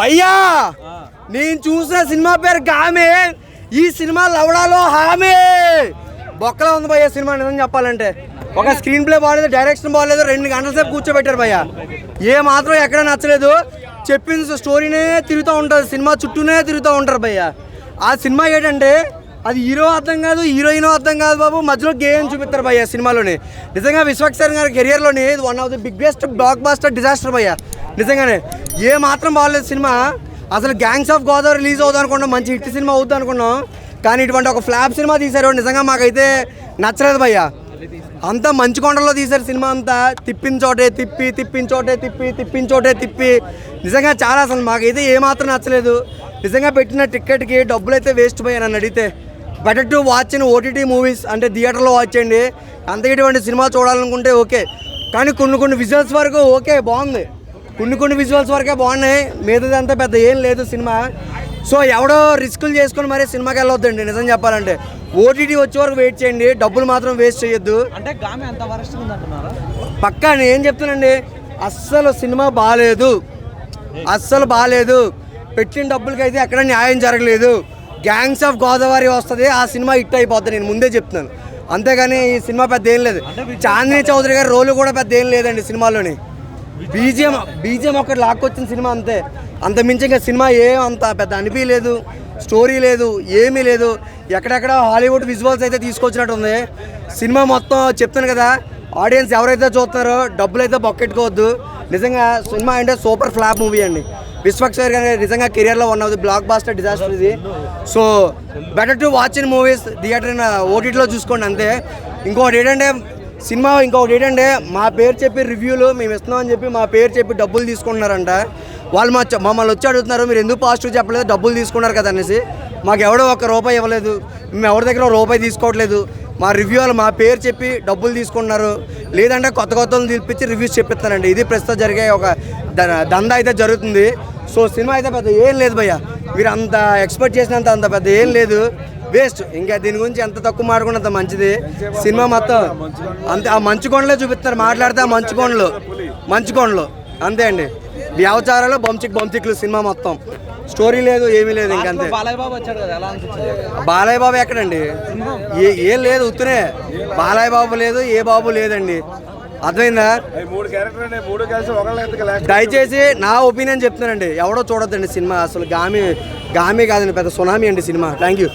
భయ్యా నేను చూసిన సినిమా పేరు గామే. ఈ సినిమా లవడాలో హామే. బొక్కలా ఉంది భయ్యా సినిమా నిజం చెప్పాలంటే. ఒక స్క్రీన్ ప్లే బాగాలేదు డైరెక్షన్ బాగాలేదు రెండు గంటల సేపు కూర్చోబెట్టారు భయ్యా. ఏ మాత్రం ఎక్కడ నచ్చలేదు. చెప్పిన స్టోరీనే తిరుగుతూ ఉంటుంది సినిమా చుట్టూనే తిరుగుతూ ఉంటారు భయ్యా. ఆ సినిమా ఏంటంటే అది హీరో అర్థం కాదు హీరోయిన్ అర్థం కాదు బాబు మధ్యలో గేమ్ చూపిస్తారు భయ్య సినిమాలోని. నిజంగా విశ్వక్సేన్ గారి కెరియర్లోని ఇది one of the biggest blockbuster disaster భయ్య. నిజంగానే. ఏ మాత్రం బాగలేదు సినిమా. అసలు గ్యాంగ్స్ ఆఫ్ గోదావరి రిలీజ్ అవుతుంది అనుకున్నాం మంచి హిట్ సినిమా అవుద్ది అనుకున్నాం. కానీ ఇటువంటి ఒక ఫ్లాప్ సినిమా తీశారు నిజంగా మాకైతే నచ్చలేదు భయ్య. అంతా మంచు కొండల్లో తీశారు సినిమా అంతా. తిప్పిన చోటే తిప్పి తిప్పిన చోటే తిప్పి తిప్పిన చోటే తిప్పి. నిజంగా చాలా అసలు మాకైతే ఏమాత్రం నచ్చలేదు. నిజంగా పెట్టిన టిక్కెట్కి డబ్బులు అయితే వేస్ట్ పోయాయి నన్ను అడిగితే. Better to watch in OTT movies అంటే థియేటర్లో వాచ్ చేయండి. అంత ఇటువంటి సినిమా చూడాలనుకుంటే ఓకే. కానీ కొన్ని కొన్ని విజువల్స్ వరకు ఓకే బాగుంది. కొన్ని కొన్ని విజువల్స్ వరకే బాగున్నాయి. మిగతాదంతా పెద్ద ఏం లేదు సినిమా. సో ఎవడో రిస్కులు చేసుకొని మరీ సినిమాకి వెళ్ళొద్దండి నిజం చెప్పాలంటే. ఓటీటీ వచ్చే వరకు వెయిట్ చేయండి డబ్బులు మాత్రం వేస్ట్ చేయొద్దు. అంటే పక్కా నేను ఏం చెప్తానండి అస్సలు సినిమా బాగాలేదు అస్సలు బాగాలేదు పెట్టిన డబ్బులకి అయితే ఎక్కడ న్యాయం జరగలేదు. గ్యాంగ్స్ ఆఫ్ గోదావరి వస్తుంది ఆ సినిమా హిట్ అయిపోతుంది నేను ముందే చెప్తున్నాను. అంతేగాని ఈ సినిమా పెద్ద ఏం లేదు. చాందిని చౌదరి గారి రోలు కూడా పెద్ద ఏం లేదండి సినిమాలోని. బీజిఎం బీజిఎం ఒకటి లాక్కొచ్చిన సినిమా అంతే. అంత మించి ఇంకా సినిమా ఏం అంత పెద్ద అనిపించలేదు స్టోరీ లేదు ఏమీ లేదు. ఎక్కడెక్కడ హాలీవుడ్ విజువల్స్ అయితే తీసుకొచ్చినట్టు ఉంది సినిమా మొత్తం చెప్తాను కదా ఆడియన్స్ ఎవరైతే చూస్తున్నారో డబ్బులు అయితే బొక్కెట్టుకోవద్దు. నిజంగా సినిమా అంటే సూపర్ ఫ్లాప్ మూవీ అండి. విశ్వక్షర్ గారి నిజంగా కెరియర్లో one of the blockbuster disaster ఇది. So better to watch in movies theatre ఓటీటీలో చూసుకోండి అంతే. ఇంకోటి ఏంటంటే సినిమా ఇంకొకటి ఏంటంటే మా పేరు చెప్పి రివ్యూలు మేము ఇస్తున్నామని చెప్పి మా పేరు చెప్పి డబ్బులు తీసుకుంటున్నారంట. వాళ్ళు మా మమ్మల్ని వచ్చి అడుగుతున్నారు మీరు ఎందుకు పాజిటివ్ చెప్పలేదు డబ్బులు తీసుకున్నారు కదా అనేసి. మాకు ఎవడో ఒక రూపాయి ఇవ్వలేదు మేము ఎవరి దగ్గర రూపాయి తీసుకోవట్లేదు. మా రివ్యూ వాళ్ళు మా పేరు చెప్పి డబ్బులు తీసుకుంటున్నారు. లేదంటే కొత్త కొత్తలు వాళ్ళని పిలిపించి రివ్యూస్ చెప్పిస్తానండి. ఇది ప్రస్తుతం జరిగే ఒక ద- దందా అయితే జరుగుతుంది. సో సినిమా అయితే పెద్ద ఏం లేదు భయ్య. మీరు అంత ఎక్స్పెక్ట్ చేసినంత అంత పెద్ద ఏం లేదు. వేస్ట్. ఇంకా దీని గురించి ఎంత తక్కువ మాట్లాడుకున్న అంత మంచిది. సినిమా మొత్తం అంతే ఆ మంచు కొండలే చూపిస్తారు మాట్లాడితే ఆ మంచు కొండలు. మంచు కొండలు. అంతే అండి. వ్యవచారాలు బంచిక్ బంచిక్లు సినిమా మొత్తం. స్టోరీ లేదు ఏమీ లేదు ఇంకంతే బాలయ్య బాబు వచ్చాడు కదా ఎలా అనిపించింది? బాలయ్య బాబు ఎక్కడండి? ఏ ఏం లేదు ఉత్తనే. బాలయ్య బాబు లేదు ఏ బాబు లేదండి. అర్థమైందా? మూడు క్యారెక్టర్ మూడు కలిసి ఒకళ్ళ దయచేసి నా ఒపీనియన్ చెప్తున్నానండి. ఎవడో చూడొద్దండి సినిమా. అసలు గామి గామి కాదండి పెద్ద సునామీ అండి సినిమా. Thank you